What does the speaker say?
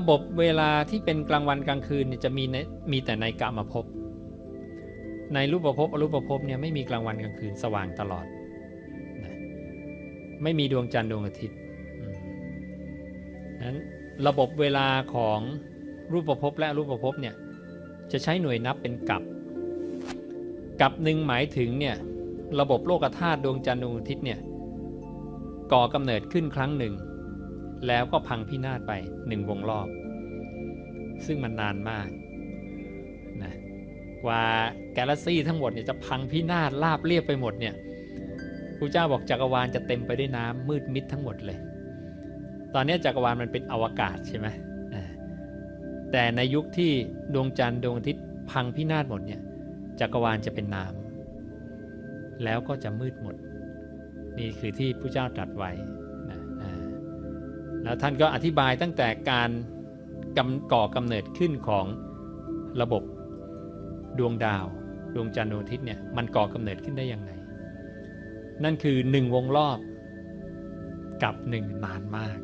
ระบบเวลาที่เป็นกลางวันกลางคืนจะมีในมีแต่ในกามภพในรูปภพอรูปภพเนี่ยไม่มีกลางวันกลางคืนสว่างตลอดนะไม่มีดวงจันทร์ดวงอาทิตย์นั้นระบบเวลาของรูปภพและรูปภพเนี่ยจะใช้หน่วยนับเป็นกับกับหนึ่งหมายถึงเนี่ยระบบโลกธาตุดวงจันทร์ดวงอาทิตย์เนี่ยก่อกำเนิดขึ้นครั้งหนึ่ง แล้วก็พังพินาศไปหนึ่งวงรอบ ซึ่งมันนานมากนะกว่าแกาแล็กซี่ทั้งหมดเนี่ยจะพังพินาศราบเรียบไปหมดเนี่ยพระเจ้าบอกจักรวาลจะเต็มไปด้วยน้ำมืดมิดทั้งหมดเลย ตอนนี้จักรวาลมันเป็นอวกาศใช่ไหมแต่ในยุคที่ดวงจันทร์ดวงอาทิตย์พังพินาศหมดเนี่ยจักรวาลจะเป็นน้ำแล้วก็จะมืดหมด นี่คือที่พระเจ้าตรัสไว้ แล้วท่านก็อธิบายตั้งแต่การกำก่อกำเนิดขึ้นของระบบดวงดาว ดวงจันทร์ดวงอาทิตย์เนี่ยมันก่อกำเนิดขึ้นได้ยังไงนั่นคือหนึ่งวงรอบกับหนึ่งนานมาก